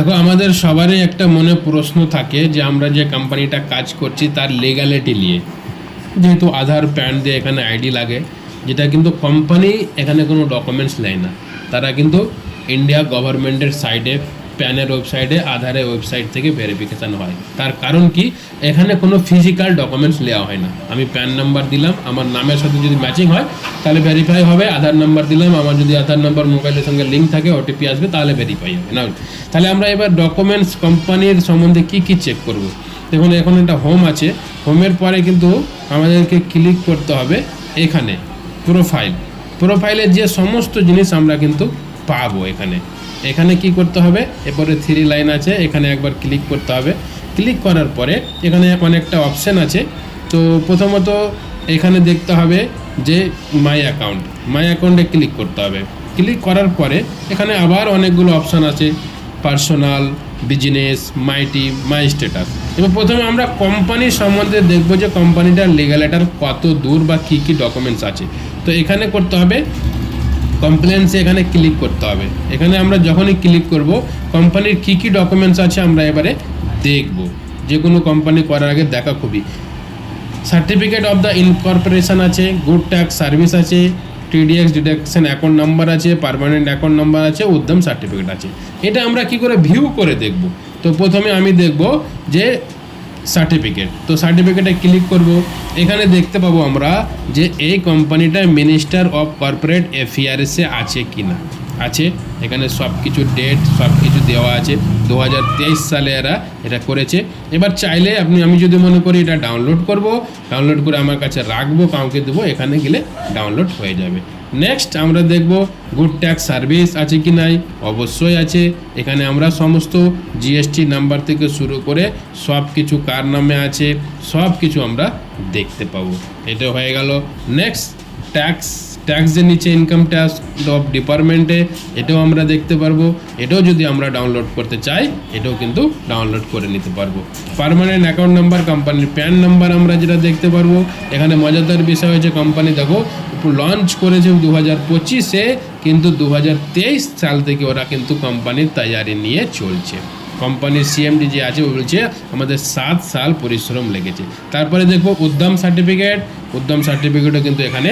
দেখো, আমাদের সবারই একটা মনে প্রশ্ন থাকে যে আমরা যে কোম্পানিটা কাজ করছি তার লিগ্যালিটি নিয়ে। যেহেতু আধার, প্যান দিয়ে এখানে আইডি লাগে, যেটা কিন্তু কোম্পানি এখানে কোনো ডকুমেন্টস নেয় না। তারা কিন্তু ইন্ডিয়া গভর্নমেন্টের সাইডে প্যানের ওয়েবসাইটে আধারের ওয়েবসাইট থেকে ভেরিফিকেশান হয়। তার কারণ কি? এখানে কোনো ফিজিক্যাল ডকুমেন্টস নেওয়া হয় না। আমি প্যান নাম্বার দিলাম, আমার নামের সাথে যদি ম্যাচিং হয়, তাহলে ভেরিফাই হবে, আধার নাম্বার দিলাম, আমার যদি আধার নাম্বার মোবাইলের সঙ্গে লিঙ্ক থাকে ওটিপি আসবে, তাহলে ভেরিফাই হবে। না তাহলে আমরা এবার ডকুমেন্টস কোম্পানির সম্বন্ধে কি কি চেক করব? দেখুন, এখন একটা হোম আছে। হোমের পরে কিন্তু আমাদেরকে ক্লিক করতে হবে এখানে প্রোফাইল প্রোফাইলের যে সমস্ত জিনিস আমরা কিন্তু পাবো এখানে। এখানে কি করতে হবে? এরপরে থ্রি লাইন আছে, এখানে একবার ক্লিক করতে হবে। ক্লিক করার পরে এখানে অনেকটা অপশান আছে। তো প্রথমত এখানে দেখতে হবে যে মাই অ্যাকাউন্ট মাই অ্যাকাউন্টে ক্লিক করতে হবে। ক্লিক করার পরে এখানে আবার অনেকগুলো অপশান আছে। Personal business my team my status এবার প্রথমে আমরা কোম্পানি সম্বন্ধে দেখব যে কোম্পানিটার লিগালেটার কত দূর বা কী কী ডকুমেন্টস আছে। তো এখানে করতে হবে কমপ্লেন্সে এখানে ক্লিক করতে হবে। এখানে আমরা যখনই ক্লিক করব কোম্পানির কী কী ডকুমেন্টস আছে আমরা এবারে দেখব। যে কোনো কোম্পানি করার আগে দেখা খুবই। সার্টিফিকেট অফ দ্য ইনকর্পোরেশন আছে গুড ট্যাক্স সার্ভিস আছে টিডিএক্স ডিডাকশন অ্যাকাউন্ট নাম্বার আছে পার্মানেন্ট অ্যাকাউন্ট নাম্বার আছে, উদ্যম সার্টিফিকেট আছে। এটা আমরা কি করে ভিউ করে দেখব? তো প্রথমে আমি দেখব যে সার্টিফিকেট তো সার্টিফিকেটে ক্লিক করব। এখানে দেখতে পাবো আমরা যে এই কোম্পানিটা মিনিস্টার অফ কর্পোরেট অ্যাফেয়ার্সে আছে কি না আছে। এখানে সব কিছু ডেট সব কিছু দেওয়া আছে। দু হাজার তেইশ সালে এরা এটা করেছে। এবার চাইলে আপনি, আমি যদি মনে করি এটা ডাউনলোড করব ডাউনলোড করে আমার কাছে রাখব, কাউকে দেবো, এখানে গেলে ডাউনলোড হয়ে যাবে। নেক্সট আমরা দেখব গুড ট্যাক্স সার্ভিস আছে কি নাই? অবশ্যই আছে। এখানে আমরা সমস্ত জিএসটি নাম্বার থেকে শুরু করে সব কিছু কার নামে আছে সব কিছু আমরা দেখতে পাবো। এটা হয়ে গেল। নেক্সট ট্যাক্স ট্যাক্সের নিচে ইনকাম ট্যাক্স অফ ডিপার্টমেন্টে এটাও আমরা দেখতে পারব। এটাও যদি আমরা ডাউনলোড করতে চাই, এটাও কিন্তু ডাউনলোড করে নিতে পারব। পার্মানেন্ট অ্যাকাউন্ট নাম্বার কোম্পানির প্যান নাম্বার আমরা যেটা দেখতে পারব। এখানে মজাদার বিষয় হচ্ছে কোম্পানি দেখো লঞ্চ করেছে দু হাজার পঁচিশে, কিন্তু দু হাজার তেইশ সাল থেকে ওরা কিন্তু কোম্পানির তৈয়ারি নিয়ে চলছে। কোম্পানির সিএমডি যে আছে বলছে আমাদের সাত সাল পরিশ্রম লেগেছে। তারপরে দেখব উদ্যম সার্টিফিকেট উদ্যম সার্টিফিকেটও কিন্তু এখানে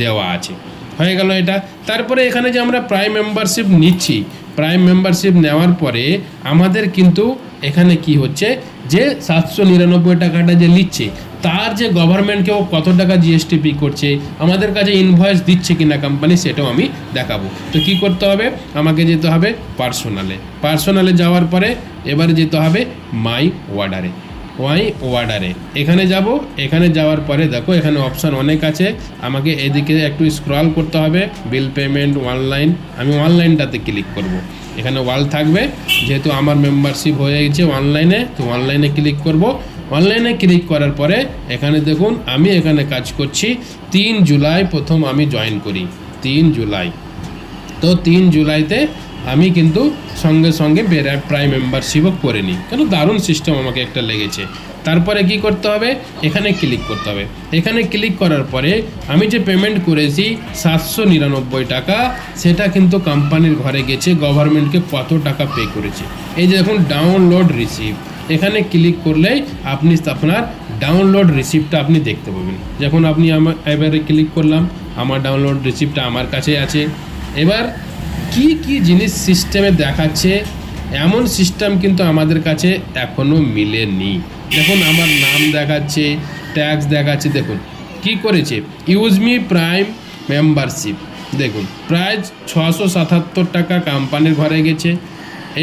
দেওয়া আছে। হয়ে গেল এটা। তারপরে এখানে যে আমরা প্রাইম মেম্বারশিপ নিচ্ছি প্রাইম মেম্বারশিপ নেওয়ার পরে আমাদের কিন্তু এখানে কি হচ্ছে যে সাতশো নিরানব্বই টাকাটা যে নিচ্ছে তার যে গভর্নমেন্টকে ও কত টাকা জিএসটি পি করছে, আমাদের কাছে ইনভয়েস দিচ্ছে কিনা কোম্পানি সেটাও আমি দেখাবো। তো কি করতে হবে? আমাকে যেতে হবে পার্সোনালে পার্সোনালে যাওয়ার পরে এবারে যেতে হবে মাই ওয়ার্ডারে ওয়াই ওয়ার্ডারে এখানে যাব, এখানে যাওয়ার পরে দেখো, এখানে অপশান অনেক আছে। আমাকে এদিকে একটু স্ক্রল করতে হবে বিল পেমেন্ট অনলাইন আমি অনলাইনটাতে ক্লিক করব। এখানে ওয়াল থাকবে, যেহেতু আমার মেম্বারশিপ হয়ে গেছে অনলাইনে তো অনলাইনে ক্লিক করব। অনলাইনে ক্লিক করার পরে, এখানে দেখুন, আমি এখানে কাজ করছি, তিন জুলাই প্রথম আমি জয়েন করি, তিন জুলাই। তো তিন জুলাইতে আমি কিন্তু সঙ্গে সঙ্গে বেরার প্রাইম মেম্বারশিপও করে নিই। কেন? দারুণ সিস্টেম আমাকে একটা লেগেছে। তারপরে কি করতে হবে? এখানে ক্লিক করতে হবে। এখানে ক্লিক করার পরে আমি যে পেমেন্ট করেছি, সাতশো নিরানব্বই টাকা, সেটা কিন্তু কোম্পানির ঘরে গেছে গভর্নমেন্টকে কত টাকা পে করেছে। এই যে দেখুন ডাউনলোড রিসিভ এখানে ক্লিক করলেই আপনি আপনার ডাউনলোড রিসিপ্টটা আপনি দেখতে পাবেন। যখন আপনি আমার, এবারে ক্লিক করলাম, আমার ডাউনলোড রিসিপ্টটা আমার কাছে আছে। এবার কি কি জিনিস সিস্টেমে দেখাচ্ছে? এমন সিস্টেম কিন্তু আমাদের কাছে এখনও মিলেনি। দেখুন, আমার নাম দেখাচ্ছে ট্যাক্স দেখাচ্ছে, দেখুন। কি করেছে? ইউজ মি প্রাইম মেম্বারশিপ দেখুন, প্রায় ছশো সাতাত্তর টাকা কোম্পানির ঘরে গেছে।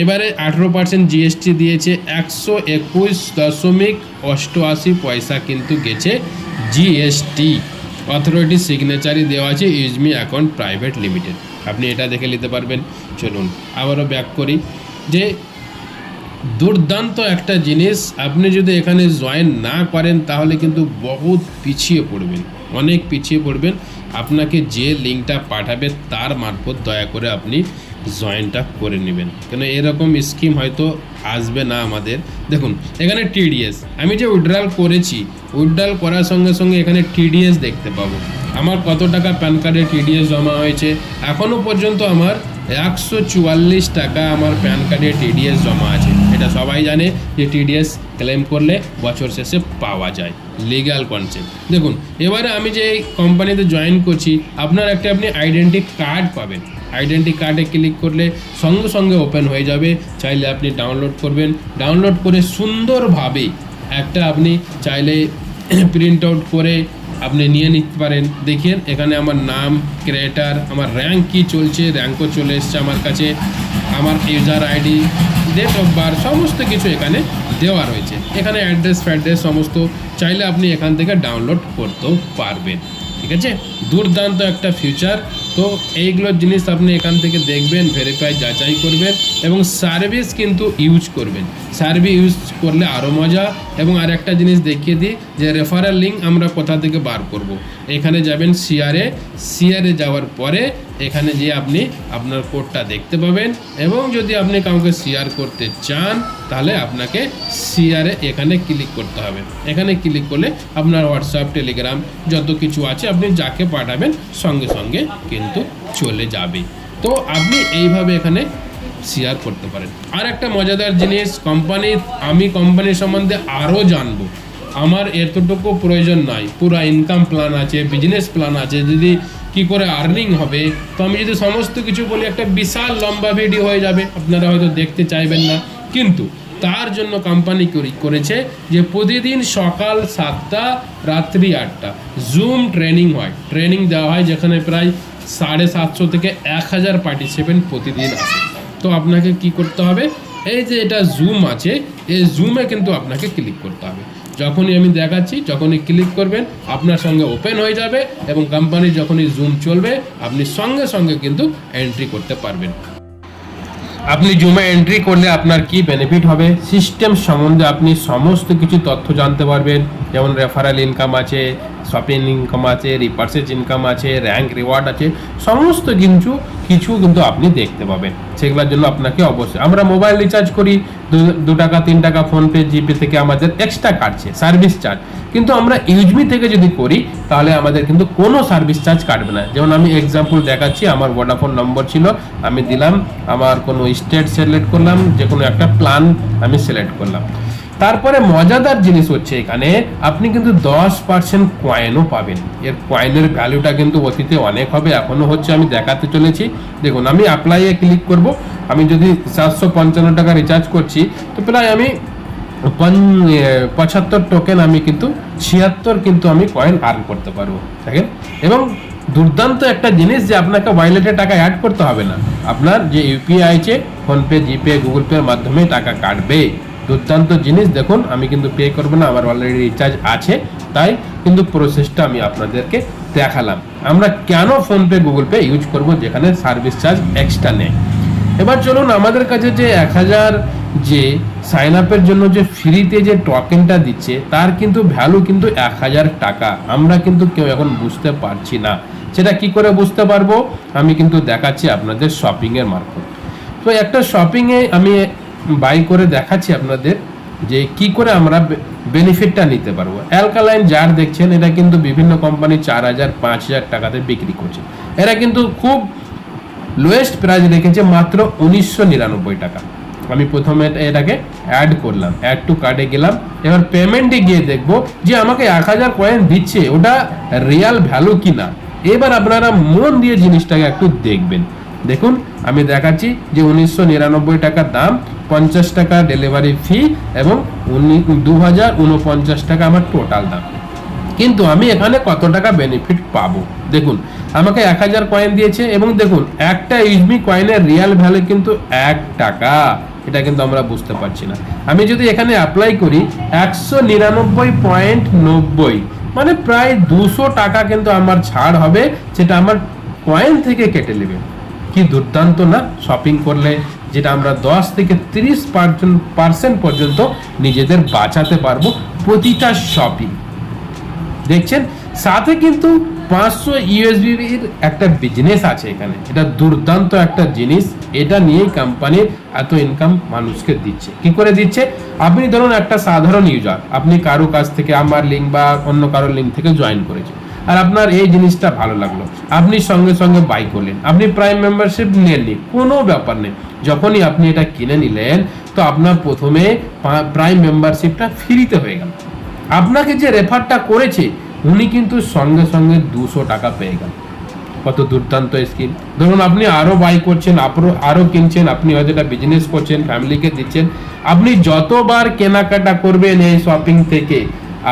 এবারে আঠেরো পার্সেন্ট জিএসটি দিয়েছে একশো একুশ দশমিক অষ্টআশি পয়সা কিন্তু গেছে জিএসটি অথরিটি সিগনেচারই দেওয়া আছে ইউজমি অ্যাকাউন্ট প্রাইভেট লিমিটেড আপনি এটা দেখে নিতে পারবেন। চলুন, আবারও ব্যাক করি যে দুর্দান্ত একটা জিনিস, আপনি যদি এখানে জয়েন না করেন, তাহলে কিন্তু বহুত পিছিয়ে পড়বেন, অনেক পিছিয়ে পড়বেন। আপনাকে যে লিঙ্কটা পাঠাবে, তার মারফত দয়া করে আপনি জয়েনটা করে নেবেন। কেন এরকম স্কিম হয়তো আসবে না আমাদের। দেখুন, এখানে টিডিএস আমি যে উইড্রাল করেছি উইড্রাল করার সঙ্গে সঙ্গে এখানে টিডিএস দেখতে পাবো। আমার কত টাকা প্যান কার্ডে টিডিএস জমা হয়েছে? এখনও পর্যন্ত আমার একশো চুয়াল্লিশ টাকা আমার প্যান কার্ডে টিডিএস জমা আছে। এটা সবাই জানে যে টিডিএস ক্লেম করলে বছর শেষে পাওয়া যায়। লিগ্যাল কনসেপ্ট দেখুন, এবারে আমি যে এই কোম্পানিতে জয়েন করছি, আপনার একটা আপনি আইডেন্টি কার্ড পাবেন। আইডেন্টি কার্ডে ক্লিক করলে সঙ্গে সঙ্গে ওপেন হয়ে যাবে। চাইলে আপনি ডাউনলোড করবেন। ডাউনলোড করে সুন্দরভাবে একটা আপনি চাইলে প্রিন্ট আউট করে আপনি নিয়ে নিতে পারেন। দেখেন, এখানে আমার নাম, ক্রিয়েটার, আমার র্যাঙ্ক কী চলছে র্যাঙ্কও চলে এসছে আমার কাছে। আমার user ID date of birth সমস্ত কিছু এখানে দেওয়া রয়েছে। এখানে অ্যাড্রেস ফ্যাড্রেস সমস্ত চাইলে আপনি এখান থেকে ডাউনলোড করতেও পারবেন। ঠিক আছে? দুর্দান্ত একটা ফিউচার তো এইগুলো জিনিস আপনি এখান থেকে দেখবেন ভেরিফাই যাচাই করবেন এবং সার্ভিস কিন্তু ইউজ করবেন সার্ভিস ইউজ করলে আরও মজা এবং আর একটা জিনিস দেখিয়ে দিই যে রেফারেল লিঙ্ক আমরা কোথা থেকে বার করব। এখানে যাবেন সিআরএ সিআরএ যাওয়ার পরে এখানে যে আপনি আপনার কোডটা দেখতে পাবেন এবং যদি আপনি কাউকে শেয়ার করতে চান, তাহলে আপনাকে শেয়ারে এখানে ক্লিক করতে হবে। এখানে ক্লিক করলে আপনার হোয়াটসঅ্যাপ টেলিগ্রাম যত কিছু আছে আপনি যাকে পাঠাবেন সঙ্গে সঙ্গে কিন্তু চলে যাবে। তো আপনি এইভাবে এখানে শেয়ার করতে পারেন। আর একটা মজাদার জিনিস কোম্পানির আমি কোম্পানির সম্বন্ধে আরও জানব। আমার এতটুকু প্রয়োজন নাই। পুরো ইনকাম প্ল্যান আছে বিজনেস প্ল্যান আছে, যদি কি করে আর্নিং হবে, তো আমি যদি সমস্ত কিছু বলি, একটা বিশাল লম্বা ভিডিও হয়ে যাবে। আপনারা হয়তো দেখতে চাইবেন না। কিন্তু তার জন্য কোম্পানি করেছে যে প্রতিদিন সকাল সাতটা, রাত্রি আটটা। জুম ট্রেনিং হয়। ট্রেনিং দেওয়া হয় যেখানে প্রায় সাড়ে সাতশো থেকে এক হাজার পার্টিসিপেন্ট প্রতিদিন আসে তো আপনাকে কি করতে হবে? এই যে এটা জুম আছে, এই জুমে কিন্তু আপনাকে ক্লিক করতে হবে। যখনই আমি দেখাচ্ছি, যখনই ক্লিক করবেন, আপনার সঙ্গে ওপেন হয়ে যাবে এবং কোম্পানি যখনই জুম চলবে, আপনি সঙ্গে সঙ্গে কিন্তু এন্ট্রি করতে পারবেন। আপনি জুমে এন্ট্রি করলে আপনার কি বেনিফিট হবে? সিস্টেম সম্বন্ধে আপনি সমস্ত কিছু তথ্য জানতে পারবেন, যেমন রেফারেল ইনকাম আছে শপিং ইনকাম আছে রিপার্সেজ ইনকাম আছে র্যাঙ্ক রিওয়ার্ড আছে, সমস্ত কিছু কিছু কিন্তু আপনি দেখতে পাবেন। সেগুলোর জন্য আপনাকে অবশ্যই, আমরা মোবাইল রিচার্জ করি, দু- টাকা, তিন টাকা ফোনপে জিপে থেকে আমাদের এক্সট্রা কাটছে সার্ভিস চার্জ কিন্তু আমরা ইউজমি থেকে যদি করি, তাহলে আমাদের কিন্তু কোনো সার্ভিস চার্জ কাটবে না। যেমন আমি এক্সাম্পল দেখাচ্ছি, আমার ভোডাফোন নম্বর ছিল, আমি দিলাম, আমার কোনো স্টেট সিলেক্ট করলাম যে কোনো একটা প্ল্যান আমি সিলেক্ট করলাম। তারপরে মজাদার জিনিস হচ্ছে এখানে, আপনি কিন্তু দশ পার্সেন্ট কয়েনও পাবেন। এর কয়েনের ভ্যালুটা কিন্তু অতীতে অনেক হবে এখনও হচ্ছে আমি দেখাতে চলেছি। দেখুন, আমি অ্যাপ্লাইয়ে ক্লিক করব। আমি যদি সাতশো পঞ্চান্ন টাকা রিচার্জ করছি, তো প্রায় আমি পঁচাত্তর টোকেন আমি কিন্তু, ছিয়াত্তর কিন্তু আমি কয়েন আর্ন করতে পারব। দেখেন? এবং দুর্দান্ত একটা জিনিস যে আপনাকে ওয়ালেটে টাকা অ্যাড করতে হবে না। আপনার যে ইউপিআই আছে ফোনপে জিপে গুগল পের মাধ্যমে টাকা কাটবে। দুর্দান্ত জিনিস। দেখুন, আমি কিন্তু পে করব না, আমার অলরেডি রিচার্জ আছে। তাই কিন্তু প্রসেসটা আমি আপনাদেরকে দেখালাম। আমরা কেন ফোনপে গুগল পে ইউজ করব যেখানে সার্ভিস চার্জ এক্সট্রা নেই? এবার চলুন, আমাদের কাছে যে এক হাজার যে সাইন আপের জন্য যে ফ্রিতে যে টোকেনটা দিচ্ছে, তার কিন্তু ভ্যালু কিন্তু এক হাজার টাকা। আমরা কিন্তু কেউ এখন বুঝতে পারছি না। সেটা কি করে বুঝতে পারব? আমি কিন্তু দেখাচ্ছি আপনাদের শপিংয়ের মারফত। তো একটা শপিংয়ে আমি বাই করে দেখাচ্ছি আপনাদের যে কি করে আমরা বেনিফিটটা নিতে পারব। অ্যালকালাইন জার দেখছেন, এটা কিন্তু বিভিন্ন কোম্পানি চার হাজার, পাঁচ হাজার টাকাতে বিক্রি করছে। এরা কিন্তু খুব লোয়েস্ট প্রাইস রেখেছে মাত্র উনিশশো নিরানব্বই টাকা। আমি প্রথমে এটাকে অ্যাড করলাম অ্যাড টু কার্ডে গেলাম। এবার পেমেন্টে গিয়ে দেখব যে আমাকে এক হাজার কয়েন দিচ্ছে, ওটা রিয়াল ভ্যালু কি না এবার আপনারা মন দিয়ে জিনিসটাকে একটু দেখবেন। দেখুন, আমি দেখাচ্ছি যে উনিশশো নিরানব্বই টাকার দাম পঞ্চাশ টাকা ডেলিভারি ফি এবং দু হাজার উনপঞ্চাশ টাকা আমার টোটাল দাম। কিন্তু আমি এখানে কত টাকা বেনিফিট পাবো? দেখুন, আমাকে এক হাজার কয়েন দিয়েছে এবং দেখুন, একটা ইউজমি কয়েনের রিয়াল ভ্যালু কিন্তু এক টাকা। এটা কিন্তু আমরা বুঝতে পারছি না। আমি যদি এখানে অ্যাপ্লাই করি, একশো নিরানব্বই পয়েন্ট নব্বই মানে প্রায় দুশো টাকা কিন্তু আমার ছাড় হবে, যেটা আমার কয়েন থেকে কেটে নেবে। কি দুর্দান্ত না? শপিং করলে যেটা আমরা দশ থেকে তিরিশ পার্সেন্ট পর্যন্ত নিজেদের বাঁচাতে পারব প্রতিটা শপিং দেখছেন? সাথে কিন্তু পাঁচশো ইউএসবির একটা বিজনেস আছে এখানে। এটা দুর্দান্ত একটা জিনিস। এটা নিয়েই কোম্পানির এত ইনকাম মানুষকে দিচ্ছে। কি করে দিচ্ছে? আপনি ধরুন একটা সাধারণ ইউজার আপনি কারও কাছ থেকে আমার লিঙ্ক বা অন্য কারোর লিঙ্ক থেকে জয়েন করেছেন। আর আপনার এই জিনিসটা ভালো লাগল। আপনি সঙ্গে সঙ্গে বাই করলেন। আপনি প্রাইম মেম্বারশিপ নেননি। কোনো ব্যাপার নেই। যখনই আপনি এটা কিনে নিলেন, তো আপনার প্রথমে প্রাইম মেম্বারশিপটা ফ্রিতে হয়ে গেল। আপনাকে যে রেফারটা করেছে, উনি কিন্তু সঙ্গে সঙ্গে দুশো টাকা পেয়ে গেল। কত দুর্দান্ত স্কিম ধরুন আপনি আরও বাই করছেন আরও আরও কিনছেন, আপনি হয়তো এটা বিজনেস করছেন ফ্যামিলিকে দিচ্ছেন। আপনি যতবার কেনাকাটা করবেন এই শপিং থেকে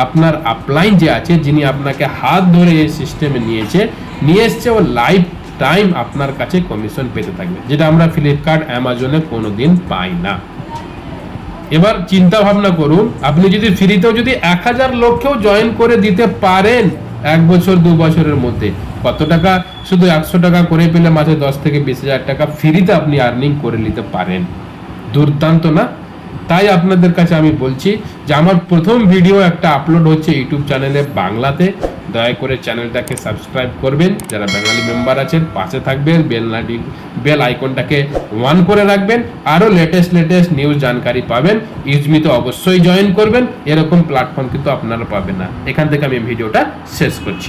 আপনার আপলাইন যে আছে, যিনি আপনাকে হাত ধরে এই সিস্টেমে নিয়েছে, নিয়ে এসছে, ও লাইফ টাইম আপনার কাছে কমিশন পেতে থাকবে, যেটা আমরা ফ্লিপকার্ট অ্যামাজনে কোনোদিন পাই না। এবার চিন্তা ভাবনা করুন, আপনি যদি ফ্রিতেও যদি এক হাজার লোককেও জয়েন করে দিতে পারেন, এক বছর, দু বছরের মধ্যে, কত টাকা? শুধু একশো টাকা করে পেলে মাসে দশ থেকে বিশ হাজার টাকা ফ্রিতে আপনি আর্নিং করে নিতে পারেন। দুর্দান্ত না? তাই আপনাদের কাছে আমি বলছি যে আমার প্রথম ভিডিও একটা আপলোড হচ্ছে ইউটিউব চ্যানেলে বাংলাতে। দয়া করে চ্যানেলটাকে সাবস্ক্রাইব করবেন। যারা বাঙালি মেম্বার আছেন, পাশে থাকবেন বেল নাটি বেল আইকনটাকে ওয়ান করে রাখবেন। আরও লেটেস্ট লেটেস্ট নিউজ জানকারি পাবেন। ইউজমিতে অবশ্যই জয়েন করবেন। এরকম প্ল্যাটফর্ম কিন্তু আপনারা পাবেন না। এখান থেকে আমি ভিডিওটা শেষ করছি।